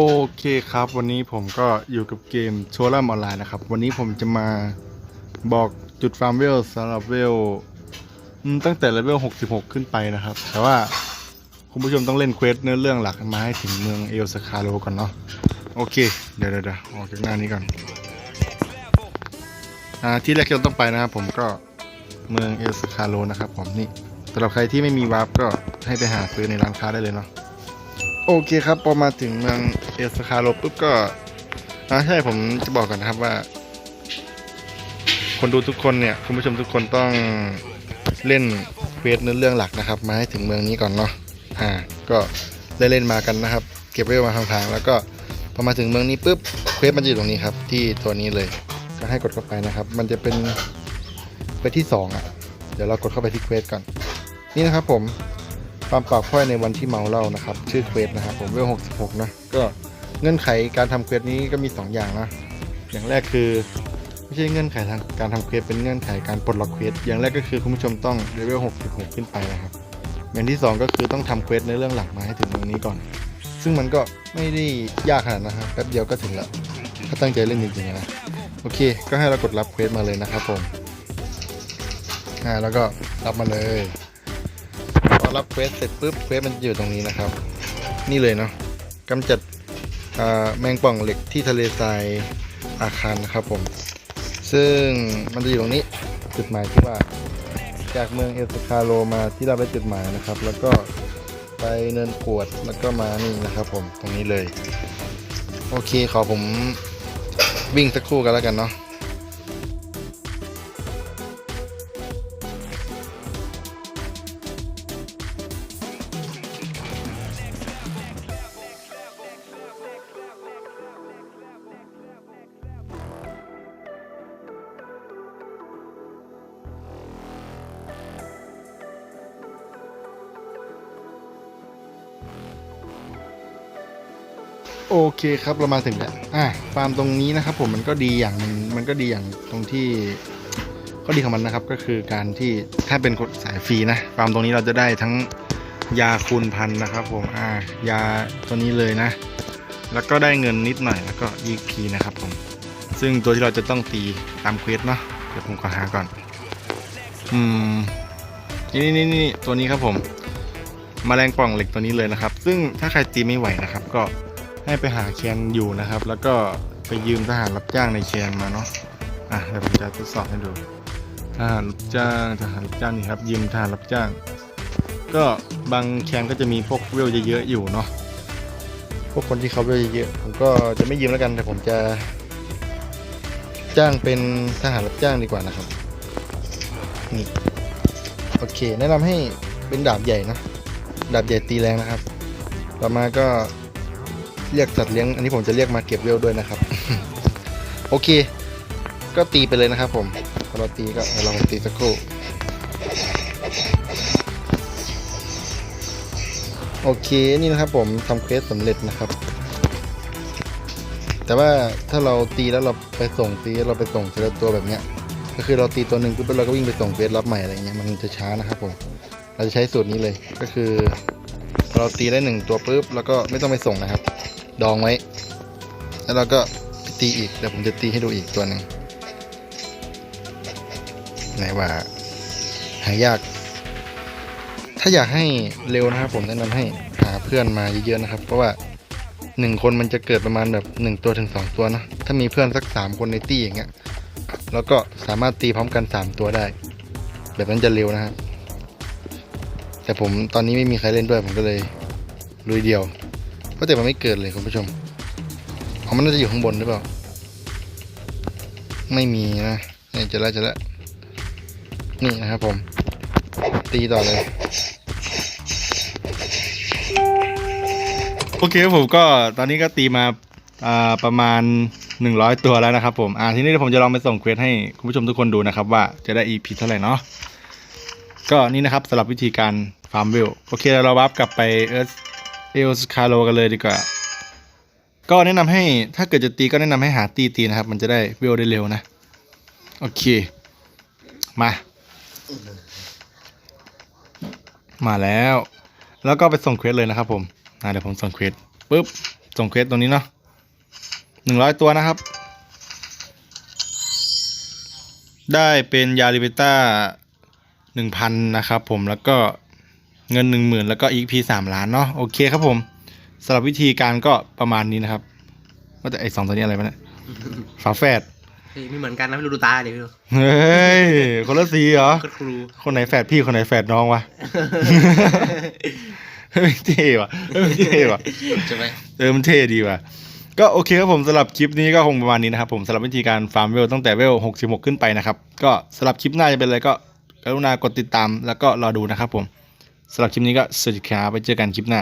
โอเคครับวันนี้ผมก็อยู่กับเกมโชว์ลัมออนไลน์นะครับ วันนี้ผมจะมาบอกจุดฟาร์มเวลสำหรับเวลตั้งแต่เลเวล 66 ขึ้นไปนะครับ แต่ว่าคุณผู้ชมต้องเล่นเควสเนื้อเรื่องหลักมาให้ถึงเมืองเอลสคาโลก่อนเนาะโอเค เดี๋ยวเดี๋ยวเดี๋ยวออกจากหน้านี้ก่อนอ่าที่แรกที่เราต้องไปนะครับผมก็เมืองเอลสคาโลนะครับผมนี่สำหรับใครที่ไม่มีวาร์ปก็ให้ไปหาซื้อในร้านค้าได้เลยเนาะ โอเคครับพอมาถึงเมืองเอสคาโลปุ๊บก็อ่าใช่ผมจะบอกก่อนนะครับว่า คนดูทุกคนเนี่ย คุณผู้ชมทุกคนต้องเล่นเควสเนื้อเรื่องหลักนะครับ มาให้ถึงเมืองนี้ก่อนเนาะอ่า ก็ได้เล่นมากันนะครับ เก็บเวลมาทางๆแล้วก็พอมาถึงเมืองนี้ปุ๊บเควสมันจะอยู่ตรงนี้ครับ ที่ตัวนี้เลยก็ให้กดเข้าไปนะครับ มันจะเป็นเควสที่สองอะ เดี๋ยวเรากดเข้าไปที่เควสก่อน นี่นะครับผม ความปากพ้อยในวันที่เมาเหล้านะครับ ชื่อเควสนะครับผมเวล66 นะ ก็เงื่อนไขการทำเควสนี้ก็มี 2 อย่างนะ อย่างแรกคือไม่ใช่เงื่อนไขทางการทำเควสเป็นเงื่อนไขการปลดล็อกเควสอย่างแรกก็คือคุณผู้ชมต้องเลเวล66 ขึ้นไปนะครับ อย่างที่ 2 ก็คือต้องทำเควสในเรื่องหลักมาให้ถึงตรงนี้ก่อน ซึ่งมันก็ไม่ได้ยากขนาดนะครับแป๊บเดียวก็ถึงแล้วถ้าตั้งใจเล่นจริงๆนะโอเค ก็ให้เรากดรับเควสมาเลยนะครับผมอ่าแล้วก็รับมาเลย รับเควสเสร็จปุ๊บเควสมันจะอยู่ตรงนี้นะครับ นี่เลยเนาะกำจัดแมงป่องเหล็กที่ทะเลทรายอาคารนะครับผม ซึ่งมันจะอยู่ตรงนี้จุดหมายที่ว่าจากเมืองเอสคาโลมาที่เราไปจุดหมายนะครับ แล้วก็ไปเนินกวดแล้วก็มานี่นะครับผมตรงนี้เลย โอเคขอผมวิ่งสักครู่กันแล้วกันเนาะ โอเคครับเรามาถึงแล้วอะฟาร์มตรงนี้นะครับ ผมมันก็ดีอย่างหนึ่งมันก็ดีอย่างตรงที่ข้อดีของมันนะครับก็คือการที่ถ้าเป็นคนสายฟรีนะฟาร์มตรงนี้เราจะได้ทั้งยาคูณพันนะครับ ผมอ่ายาตัวนี้เลยนะ แล้วก็ได้เงินนิดหน่อยแล้วก็ยีพีนะครับ ผม ซึ่งตัวที่เราจะต้องตีตามเควสเนาะเดี๋ยวผมขอหาก่อน อืมนี่นี่นี่ตัวนี้ครับผม มแมลงป่องเหล็กตัวนี้เลยนะครับ ซึ่งถ้าใครตีไม่ไหวนะครับ ก็ให้ไปหาแคนอยู่นะครับ แล้วก็ไปยืมทหารรับจ้างในแคนมาเนาะอะเดี๋ยวผมจะทดสอบให้ดูทหารรับจ้างทหารรับจ้างนี่ครับ ยืมทหารรับจ้าง ก็บางแคนก็จะมีพวกเวลเยอะๆอยู่เนาะพวกคนที่เขาเวลเยอะผมก็จะไม่ยืมแล้วกันแต่ผมจะ จ้างเป็นทหารรับจ้างดีกว่านะครับนี่โอเค แนะนำให้เป็นดาบใหญ่นะ ดาบใหญ่ตีแรงนะครับ ต่อมาก็เรียกสัตว์เลี้ยง อันนี้ผมจะเรียกมาเก็บเวลด้วยนะครับ โอเค ก็ตีไปเลยนะครับ ผมพอเราตีก็ลองตีสักครู่โอเคนี่นะครับผมทำเควสสำเร็จนะครับ แต่ว่าถ้าเราตีแล้วเราไปส่งตีเราไปส่งทีละตัวแบบเนี้ยก็คือเราตีตัวหนึ่งปุ๊บเราก็วิ่งไปส่งเควสรับใหม่อะไรเงี้ยมันจะช้านะครับผม เราจะใช้สูตรนี้เลยก็คือ เราตีได้หนึ่งตัวปุ๊บแล้วก็ไม่ต้องไปส่งนะครับ ดองไว้ แล้วเราก็ตีอีกเดี๋ยวผมจะตีให้ดูอีกตัวหนึ่งไหนว่าหายาก ถ้าอยากให้เร็วนะครับ ผมแนะนำให้หาเพื่อนมาเยอะๆนะครับ เพราะว่าหนึ่งคนมันจะเกิดประมาณแบบหนึ่งตัวถึงสองตัวนะถ้ามีเพื่อนสักสามคนในตี้อย่างเงี้ยแล้วก็สามารถตีพร้อมกันสามตัวได้ แบบนั้นจะเร็วนะครับ แต่ผมตอนนี้ไม่มีใครเล่นด้วยผมก็เลยลุยเดียวก็แต่มันไม่เกิดเลยคุณผู้ชมอ๋อมันน่าจะอยู่ข้างบนหรือเปล่า ไม่มีนะนี่จะล้วเจะล้วนี่นะครับผม ตีต่อเลย โอเคครับผมก็ตอนนี้ก็ตีมาประมาณ 100 ตัวแล้วนะครับผม อ่าทีนี้ผมจะลองไปส่งเควสให้คุณผู้ชมทุกคนดูนะครับว่าจะได้ EP เท่าไหร่เนาะ ก็นี่นะครับสำหรับวิธีการฟาร์มเวลโอเคเราวับกลับไปเออเอลสคาโลกันเลยดีกว่า ก็แนะนำให้ถ้าเกิดจะตีก็แนะนำให้หาตีตีนะครับ มันจะได้เวลได้เร็วนะ โอเค มา มาแล้ว แล้วก็ไปส่งเควสเลยนะครับผมอ่าเดี๋ยวผมส่งเควสปุ๊บส่งเควสตรงนี้เนาะหนึ่งร้อยตัวนะครับ ได้เป็นยาลิเบต้า หนึ่งพันนะครับผมแล้วก็เงินหนึ่งหมื่นแล้วก็ EP สามล้านเนาะโอเคครับผมสำหรับวิธีการก็ประมาณนี้นะครับว่าแต่ไอสองตัวนี้อะไรวะเนี่ยฝาแฝดเฮ้ยไม่เหมือนกันนะไม่รู้ดูตาเดี๋ยวพี่ดูเฮ้ยคนละสีเหรอ ก็ครูคนไหนแฝดพี่คนไหนแฝดน้องวะเฮ้ยเท่ว่ะเฮ้ยเท่ว่ะใช่ไหมเออมันเท่ดีว่ะ ก็โอเคครับผมสำหรับคลิปนี้ก็คงประมาณนี้นะครับผมสำหรับวิธีการฟาร์มเวลตั้งแต่เวล66ขึ้นไปนะครับ ก็สำหรับคลิปหน้าจะเป็นอะไรก็ กรุณากดติดตามแล้วก็รอดูนะครับผมสำหรับคลิปนี้ก็สวัสดีครับไปเจอกันคลิปหน้า